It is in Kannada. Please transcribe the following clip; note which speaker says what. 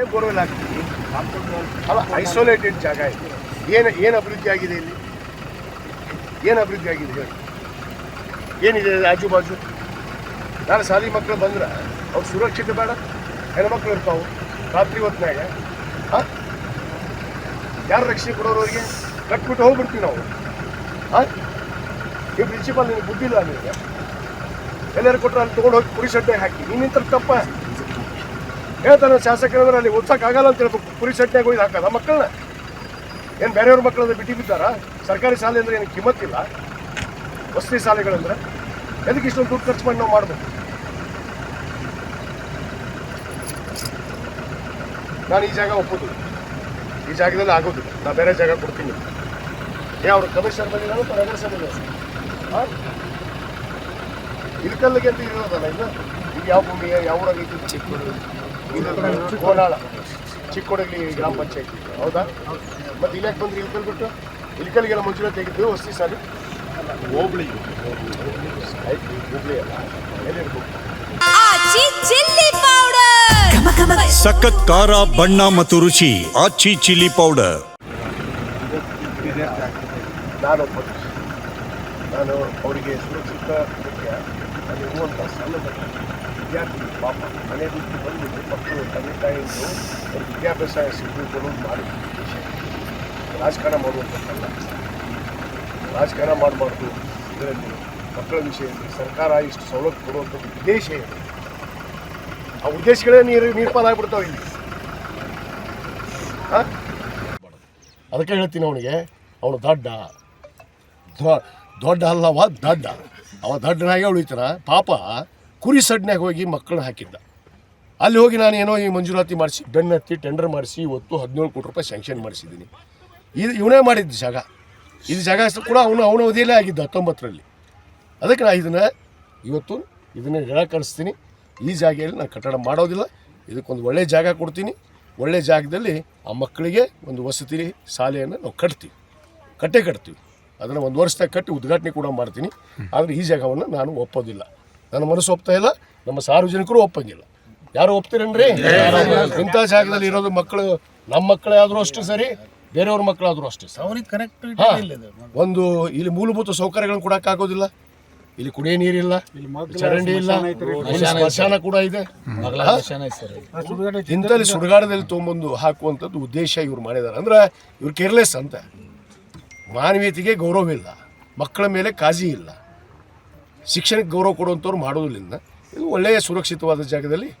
Speaker 1: ಏನು ಬೋರ್ವೆಲ್ ಹಾಕ್ತೀವಿ ಅಲ್ಲ ಐಸೋಲೇಟೆಡ್ ಜಾಗ ಇದೆ. ಏನು ಏನು ಅಭಿವೃದ್ಧಿ ಆಗಿದೆ ಇಲ್ಲಿ? ಏನು ಅಭಿವೃದ್ಧಿ ಆಗಿದೆ ಹೇಳಿ. ಏನಿದೆ ಆಜು ಬಾಜು ನಾನು ಶಾಲಿ ಮಕ್ಕಳು ಬಂದ್ರೆ, ಅವ್ರು ಸುರಕ್ಷಿತ ಬೇಡ. ಹೆಣ್ಮಕ್ಳು ಇರ್ತಾವೆ. ರಾತ್ರಿ ಹೊತ್ತಿನಾಗ ಹಾಂ ಯಾರು ರಕ್ಷಣೆ ಕೊಡೋರು ಅವರಿಗೆ ಕಟ್ಬಿಟ್ಟು ಹೋಗ್ಬಿಡ್ತೀವಿ ನಾವು. ಹಾಂ ಈ ಪ್ರಿನ್ಸಿಪಾಲ್ ನಿನಗೆ ಬುದ್ಧಿ ಇಲ್ಲ ನಿನಗೆ ಎಲ್ಲರೂ ಕೊಟ್ಟರೆ ಅಲ್ಲಿ ತೊಗೊಂಡು ಹೋಗಿ ಪುರಿ ಸಡ್ಡೆ ಹಾಕಿ. ನೀನಿಂತ ತಪ್ಪ. ಹೇಳ್ತಾನೆ ಶಾಸಕರಂದ್ರೆ ಅಲ್ಲಿ ಆಗಲ್ಲ ಅಂತ ಹೇಳ್ಬೇಕು ಪುರಿ ಸಡ್ಡೆಗೆ ಹೋಗಿ ಹಾಕೋದ ಮಕ್ಕಳನ್ನ. ಏನು ಬೇರೆಯವ್ರ ಮಕ್ಕಳನ್ನ ಬಿಟ್ಟು ಬಿದ್ದಾರ? ಸರ್ಕಾರಿ ಶಾಲೆ ಅಂದ್ರೆ ಏನು ಕಿಮ್ಮತ್ತಿಲ್ಲ? ವಸತಿ ಶಾಲೆಗಳಂದ್ರೆ ಎದಕ್ಕೆ ಇಷ್ಟೊಂದು ದುಡ್ಡು ಖರ್ಚು ಮಾಡಿ ನಾವು ಮಾಡಬೇಕು? ನಾನು ಈ ಜಾಗ ಒಪ್ಪೋದು. ಈ ಜಾಗದಲ್ಲಿ ಆಗೋದಿಲ್ಲ. ನಾ ಬೇರೆ ಜಾಗ ಕೊಡ್ತೀನಿ. ಏ, ಅವರು ಕಮಿಷನ್ ಬಂದಿಲ್ಲ ನಗರಸಭೆ ಹಾಂ ಇಲ್ಕಲ್ಲಿಗೆ ಅಂತ ಇರೋದಲ್ಲ ಇಲ್ಲ ಈಗ ಯಾವ ಭೂಮಿ ಯಾವ ಊರಾಗೈತಿ ಚೆಕ್ ಇದು ಕೋಲಾಳ ಚಿಕ್ಕೋಡಗಲಿ ಗ್ರಾಮ ಪಂಚಾಯತಿ. ಹೌದಾ? ಮತ್ತೆ ಯಾಕೆ ಬಂದ್ರಿ ಇಲ್ಕಲ್ ಬಿಟ್ಟು ಇಲ್ಕಲ್ಗೆಲ್ಲ ಮುಂಚೆ ತೆಗೆದು ವಸ್ತಿ ಸಾರಿ ಹೋಬಳಿ. ಹೋಬಳಿ ಅಲ್ಲ. ಎಲ್ಲಿರ್ಬೇಕು
Speaker 2: ಸಖತ್ ಖಾರ ಬಣ್ಣ ಮತ್ತು ರುಚಿ ಆಚಿ ಚಿಲ್ಲಿ ಪೌಡರ್.
Speaker 1: ನಾನು ನಾನು ಅವರಿಗೆ ಸುರಕ್ಷಿತ ಇರುವಂಥ ಸಣ್ಣ ವಿದ್ಯಾರ್ಥಿಗಳು ವಿದ್ಯಾರ್ಥಿ ಪಾಪ ಮನೆ ಬಿಟ್ಟು ಬಂದು ಮಕ್ಕಳು ತಂದೆ ತಾಯಿಗಳು ಅವ್ರ ವಿದ್ಯಾಭ್ಯಾಸ ಸಿಗಬೇಕು ಮಾಡಿ ರಾಜಕಾರಣ ಮಾಡುವಂಥದ್ದಲ್ಲ. ರಾಜಕಾರಣ ಮಾಡಬಾರ್ದು. ಇದರಲ್ಲಿ ಮಕ್ಕಳ ವಿಷಯದಲ್ಲಿ ಸರ್ಕಾರ ಇಷ್ಟು ಸವಲತ್ತು ಕೊಡುವಂಥದ್ದು ಉದ್ದೇಶ ಇದೆ ಆ ಉದ್ದೇಶಗಳೇ ನೀರು ನೀರ್ಪಾಲಾಗ್ಬಿಡ್ತಾವೆ ಇಲ್ಲಿ. ಹಾಂ? ಅದಕ್ಕೆ ಹೇಳ್ತೀನಿ ಅವನಿಗೆ, ಅವನು ದೊಡ್ಡ. ದೊಡ್ಡ ಅಲ್ಲವ? ದಡ್ಡ. ಅವ ದಡ್ಡನಾಗೆ ಉಳಿತಾರ ಪಾಪ ಕುರಿ ಸಡ್ನಾಗ ಹೋಗಿ ಮಕ್ಕಳನ್ನ ಹಾಕಿದ್ದ. ಅಲ್ಲಿ ಹೋಗಿ ನಾನು ಏನೋ ಈ ಮಂಜೂರಾತಿ ಮಾಡಿಸಿ ಬೆನ್ನತ್ತಿ ಟೆಂಡರ್ ಮಾಡಿಸಿ ಇವತ್ತು ಹದಿನೇಳು ಕೋಟಿ ರೂಪಾಯಿ ಸ್ಯಾಂಕ್ಷನ್ ಮಾಡಿಸಿದ್ದೀನಿ. ಇದು ಇವನೇ ಮಾಡಿದ್ದು ಜಾಗ. ಇದು ಜಾಗ ಕೂಡ ಅವನು, ಅವನ ಅವಧಿಯಲ್ಲೇ ಆಗಿದ್ದು ಹತ್ತೊಂಬತ್ತರಲ್ಲಿ. ಅದಕ್ಕೆ ನಾನು ಇದನ್ನು ಇವತ್ತು ಇದನ್ನು ನಿರಾಕರಿಸ್ತೀನಿ ಈ ಜಾಗೆಯಲ್ಲಿ ನಾನು ಕಟ್ಟಡ ಮಾಡೋದಿಲ್ಲ. ಇದಕ್ಕೊಂದು ಒಳ್ಳೆಯ ಜಾಗ ಕೊಡ್ತೀನಿ. ಒಳ್ಳೆಯ ಜಾಗದಲ್ಲಿ ಆ ಮಕ್ಕಳಿಗೆ ಒಂದು ವಸತಿ ಶಾಲೆಯನ್ನು ನಾವು ಕಟ್ತೀವಿ. ಕಟ್ಟೆ ಕಟ್ತೀವಿ. ಅದನ್ನು ಒಂದು ವರ್ಷದಾಗ ಕಟ್ಟಿ ಉದ್ಘಾಟನೆ ಕೂಡ ಮಾಡ್ತೀನಿ. ಆದರೆ ಈ ಜಾಗವನ್ನು ನಾನು ಒಪ್ಪೋದಿಲ್ಲ. ನನ್ನ ಮನಸ್ಸು ಒಪ್ತಾ ಇಲ್ಲ ನಮ್ಮ ಸಾರ್ವಜನಿಕರು ಒಪ್ಪಂಗಿಲ್ಲ. ಯಾರು ಒಪ್ತೀರೇನ್ರಿ? ಇಂಥ ಜಾಗದಲ್ಲಿ ಇರೋದು ಮಕ್ಕಳು ನಮ್ಮ ಮಕ್ಕಳೇ ಆದರೂ ಅಷ್ಟು ಸರಿ ಬೇರೆಯವ್ರ ಮಕ್ಕಳಾದರೂ ಅಷ್ಟೇ ಸರಿ.
Speaker 3: ಅವ್ರಿಗೆ ಕರೆಕ್ಟ್
Speaker 1: ಹಾ. ಒಂದು ಇಲ್ಲಿ ಮೂಲಭೂತ ಸೌಕರ್ಯಗಳನ್ನು ಕೊಡೋಕ್ಕಾಗೋದಿಲ್ಲ ಇಲ್ಲಿ ಕುಡಿಯೋ ನೀರಿಲ್ಲ ಚರಂಡಿ ಇಲ್ಲ ಸ್ಮಶಾನ ಕೂಡ ಇದೆ? ಇಂಥಲ್ಲಿ ಸುಡುಗಾಡದಲ್ಲಿ ತೊಗೊಂಬಂದು ಹಾಕುವಂಥದ್ದು ಉದ್ದೇಶ ಇವ್ರು ಮಾಡಿದ್ದಾರೆ ಅಂದ್ರೆ ಇವ್ರು ಕೇರ್ಲೆಸ್ ಅಂತ. ಮಾನವೀಯತೆಗೆ ಗೌರವ ಇಲ್ಲ. ಮಕ್ಕಳ ಮೇಲೆ ಕಾಜಿ ಇಲ್ಲ. ಶಿಕ್ಷಣಕ್ಕೆ ಗೌರವ ಕೊಡುವಂಥವ್ರು ಮಾಡೋದಿಲ್ಲ ಇದು ಒಳ್ಳೆಯ ಸುರಕ್ಷಿತವಾದ ಜಾಗದಲ್ಲಿ